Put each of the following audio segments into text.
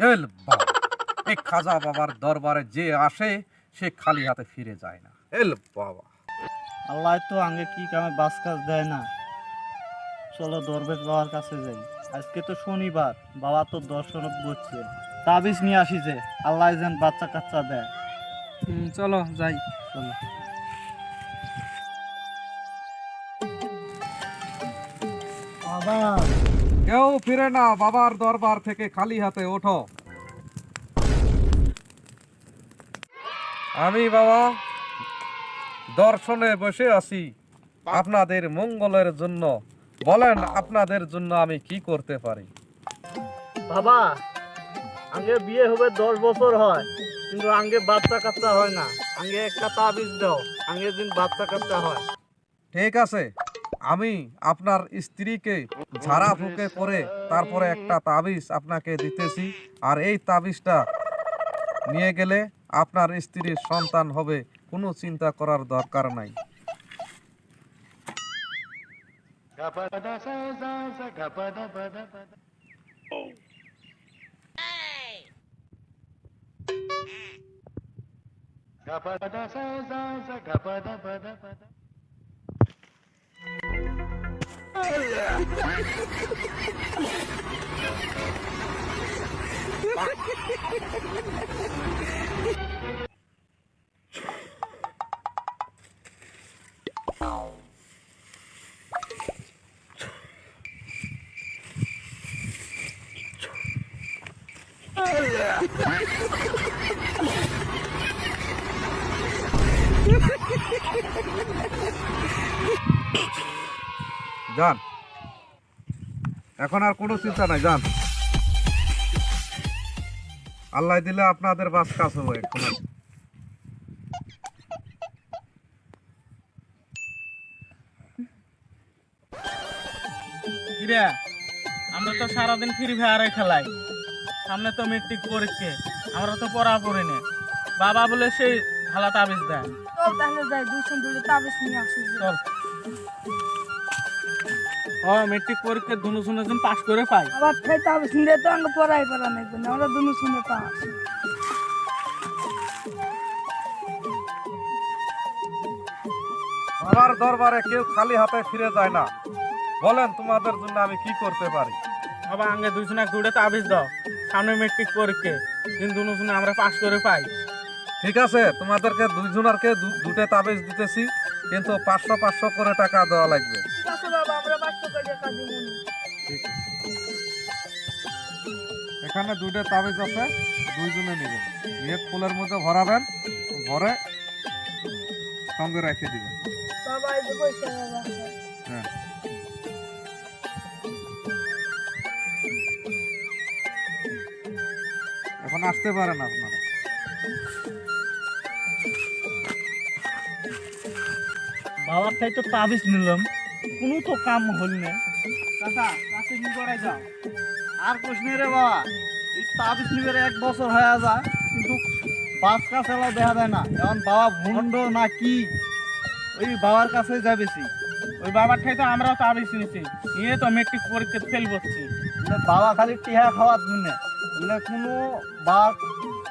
এল বাবা এই খাজা বাবার দরবারে যে আসে সে খালি হাতে ফিরে যায় না। এল বাবা। আল্লাহ তো আগে কি কামে বাস কাজ দেয় না? চলো দরবেশ বাবার কাছে যাই। আজকে তো শনিবার বাবা তো দর্শন করছে তাবিজ নিয়ে আসি যে আল্লাহ যেন বাচ্চা কাচ্চা দেয়। চলো যাই। চলো। বাবা। কেউ ফিরে না বাবার দরবার থেকে খালি হাতে ওঠো। আমি বাবা দর্শনে বসে আছি আপনাদের মঙ্গলের জন্য। বলেন আপনাদের জন্য আমি কি করতে পারি? বাবা আগে বিয়ে হবে দশ বছর হয় কিন্তু আগে বাচ্চা কাচ্চা হয় না। আগে একটা তাবিজ দাও আগে দিন বাচ্চা কাচ্চা হয়। ঠিক আছে। আমি আপনার স্ত্রীকে ঝাড়া ফুঁকে করে তারপরে একটা তাবিজ আপনাকে দিতেছি। আর এই তাবিজটা নিয়ে গেলে আপনার স্ত্রীর সন্তান হবে, কোনো চিন্তা করার দরকার নাই। Yeah. যান। এখন আর কোনো চিন্তা নাই যান। আল্লাহ দিলে আপনাদের বাস কাজ হবে এখন আমরা তো সারাদিন ফ্রি ফায়ারে খেলাই। সামনে তো মেট্রিক পরীক্ষা আমরা তো পড়া পড়ি না। বাবা বলে সেই ভালা তাবিজ দেয়। তাহলে যাই দুটো তাবিজ নিয়ে আসি। চল। ও মেট্রিক পরীক্ষা ধনু শুনে যেন পাশ করে পাই। আবার ঠাই তাবিজ নিলে তো আমরা পড়াই পড়া নাই আমরা দুনু শুনে পাস। আমার দরবারে কেউ খালি হাতে ফিরে যায় না। বলেন তোমাদের জন্য আমি কি করতে পারি? বাবা আগে দুই শুনে দুটো তাবিজ দাও। সামনে মেট্রিক পরীক্ষা দিন দুনু শুনে আমরা পাশ করে পাই। ঠিক আছে তোমাদেরকে দুইজনারকে দুটো তাবিজ দিতেছি কিন্তু পাঁচশো পাঁচশো করে টাকা দেওয়া লাগবে। আছে বাবা আমরা বাচ্চা করে টাকা দিব ঠিক আছে। এখানে দুইটা তাবিজ আছে দুইজনে নেবেন নিয়ে ফুলের মধ্যে ভরাবেন ভরে সঙ্গে রেখে দিবেন। বাবা এই পয়সা বাবা হ্যাঁ। এখন আসতে পারেন আপনারা। বাবার ঠাই তো তাবিজ নিলাম। কোনো তো কাম হল না। আর কোশ রে বাবা, এই এক বছর হয়ে যায়, কিন্তু বাস কাছে দেখা যায় না। এখন বাবা ভুন্ড না কি? ওই বাবার কাছে যাবেছি ওই বাবার ঠাই তো আমরাও তাবিজ নিয়েছি। নিয়ে তো মেট্রিক পরীক্ষা ফেল করছি। বাবা খালি টিহা খাওয়ার জন্য। কোনো বাবা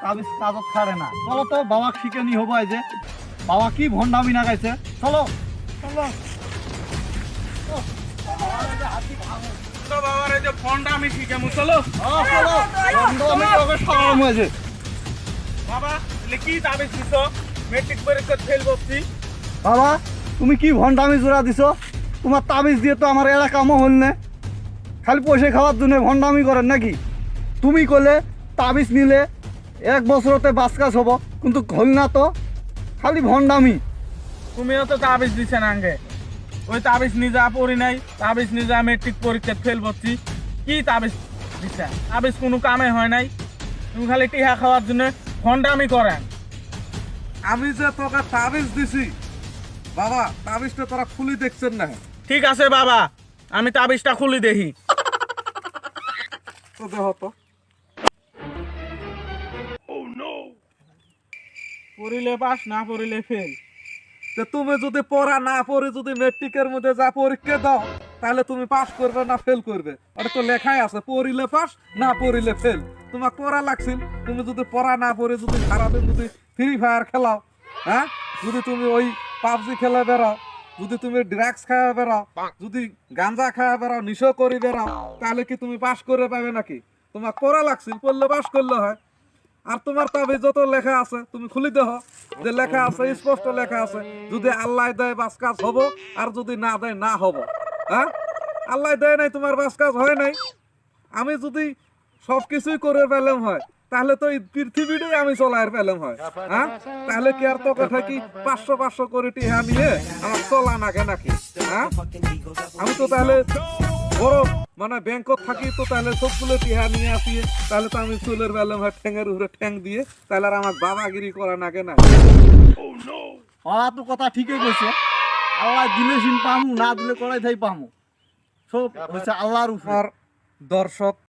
তাবিজ কাজত ছাড়ে না। চলো তো, বাবা শিখে নি হব এই যে? বাবা কি ভণ্ডামি না গাইছে? চলো চলো। বাবার এই যে ফোনটা আমি শিখামু চলো। চলো। ভণ্ডামি তোকে সারাম হয়েছে বাবা কি তাবিজ দিছ মেট্রিক পরীক্ষা ফেল করছি। বাবা তুমি কি ভণ্ডামি জোড়া দিছ? তোমার তাবিজ দিয়ে তো আমার এলাকামও হল না। খালি পয়সা খাওয়ার জন্য ভণ্ডামি করেন নাকি? তুমি কলে তাবিজ নিলে এক বছরতে বাস কাজ হব কিন্তু হল না তো। খালি ভণ্ডামি তুমিও তো তাবিজ দিছেন আগে। ওই তাবিজ নিজা পড়ি নাই তাবিজ নিজা মেট্রিক পরীক্ষা ফেল করছি। কি তাবিজ দিছে? তাবিজ কোনো কামে হয় নাই। তুমি খালি টিহা খাওয়ার জন্য ফন্ডামি করেন। আমি যে তোকে তাবিজ দিছি বাবা তাবিজটা তোরা খুলি দেখছেন না। ঠিক আছে বাবা আমি তাবিজটা খুলি দেখি। তো দেহ তো। পড়িলে পাস না পড়িলে ফেল যে তুমি যদি পড়া না পড়ে যদি মেট্রিকের মধ্যে যা পরীক্ষা দাও, তাহলে তুমি পাস করবে না ফেল করবে? ওটা তো লেখাই আছে, পড়িলে পাস না পড়িলে ফেল তোমার পড়া লাগছিল। তুমি যদি পড়া না পড়ে যদি সারাদিন যদি ফ্রি ফায়ার খেলাও হ্যাঁ? যদি তুমি ওই পাবজি খেলে বেড়াও, যদি তুমি ড্রাগস খাওয়া বেড়াও, যদি গাঞ্জা খাওয়া বেড়াও, নিশো করে বেড়াও, তাহলে কি তুমি পাস করে পাবে নাকি? তোমার পড়া লাগছিল, পড়লে পাস করলে হয়। আর তোমার তবে যত লেখা আছে, তুমি খুলি দেহ যে লেখা আছে, স্পষ্ট লেখা আছে, যদি আল্লাহ দেয় বাস কাজ হব, আর যদি না দেয়, না হব। হ্যাঁ? আল্লাহ দেয় নাই, তোমার বাস কাজ হয় নাই। আমি যদি সব কিছুই করে পেলাম হয়, তাহলে তো এই পৃথিবীটাই আমি চলাই পেলাম হয়। হ্যাঁ? তাহলে কি আর তোকে থাকি পাঁচশো পাঁচশো করে টিহা নিয়ে আমার চলা নাকে নাকি হ্যাঁ? আমি তো তাহলে বড় মানে ব্যাংকত থাকি তো তাহলে সবগুলো টিহা নিয়ে আসি। তাহলে তো আমি চুলের বেলা ভাই ঠ্যাঙের উপরে ঠ্যাং দিয়ে তাহলে আর আমার বাবাগিরি করা নাকে না বাবা তো কথা ঠিকই কইছে। আল্লাহ দিলে সিন পামু না দিলে করাই থাই পামু। সব হচ্ছে আল্লাহর উপর। দর্শক